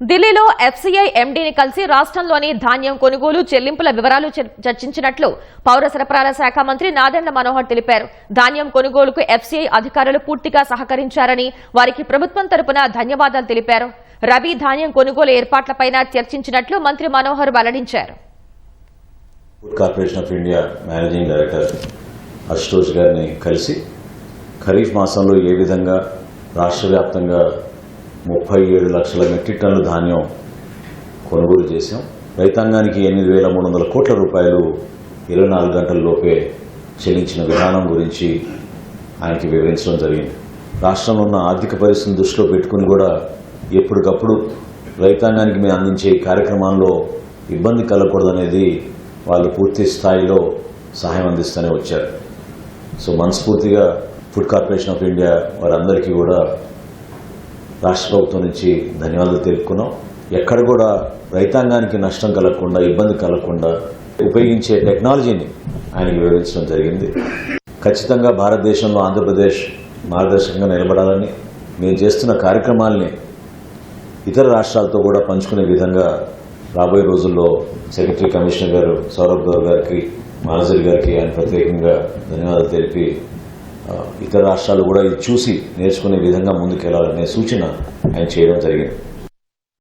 ఢిల్లీలో ఎఫ్సీఐ ఎండీని కలిసి రాష్ట్రంలోని ధాన్యం కొనుగోలు చెల్లింపుల వివరాలు చర్- చర్చించినట్లు పౌర సరఫరాల శాఖ మంత్రి నాదెండ్ల మనోహర్ తెలిపారు. ధాన్యం కొనుగోలుకు ఎఫ్సీఐ అధికారులు పూర్తిగా సహకరించారని వారికి ప్రభుత్వం తరపున ధన్యవాదాలు తెలిపారు. రబీ ధాన్యం కొనుగోలు ఏర్పాట్లపై చర్చించినట్లు మంత్రి మనోహర్ వెల్లడించారు. Corporation of India managing director Ashutosh గారిని కలిసి ఖరీఫ్ మాసంలో ఏ విధంగా రాష్ట్ర వ్యాప్తంగా ముప్పై ఏడు లక్షల మెట్రిక్ టన్నుల ధాన్యం కొనుగోలు చేశాం. రైతాంగానికి ఎనిమిది వేల మూడు వందల కోట్ల రూపాయలు ఇరవై నాలుగు గంటల్లోపే చెల్లించిన విధానం గురించి ఆయనకి వివరించడం జరిగింది. రాష్ట్రంలో ఉన్న ఆర్థిక పరిస్థితిని దృష్టిలో పెట్టుకుని కూడా ఎప్పటికప్పుడు రైతాంగానికి మేము అందించే కార్యక్రమాల్లో ఇబ్బంది కలగకూడదనేది వాళ్ళు పూర్తి స్థాయిలో సహాయం అందిస్తూనే వచ్చారు. సో మనస్ఫూర్తిగా ఫుడ్ కార్పొరేషన్ ఆఫ్ ఇండియా వారందరికీ కూడా రాష్ట్ర ప్రభుత్వం నుంచి ధన్యవాదాలు తెలుపుకున్నాం. ఎక్కడ కూడా రైతాంగానికి నష్టం కలగకుండా ఇబ్బంది కలగకుండా ఉపయోగించే టెక్నాలజీని ఆయనకు వివరించడం జరిగింది. ఖచ్చితంగా భారతదేశంలో ఆంధ్రప్రదేశ్ మార్గదర్శకంగా నిలబడాలని మేము చేస్తున్న కార్యక్రమాల్ని ఇతర రాష్ట్రాలతో కూడా పంచుకునే విధంగా రాబోయే రోజుల్లో సెక్రటరీ కమిషనర్ గారు సౌరభ్ గౌర్ గారికి మానసరి గారికి ఆయన ప్రత్యేకంగా ధన్యవాదాలు తెలిపి ఇతర రాష్ట్రాలు కూడా ఇది చూసి నేర్చుకునే విధంగా ముందుకెళ్ళాలనే సూచన ఆయన చేయడం జరిగింది.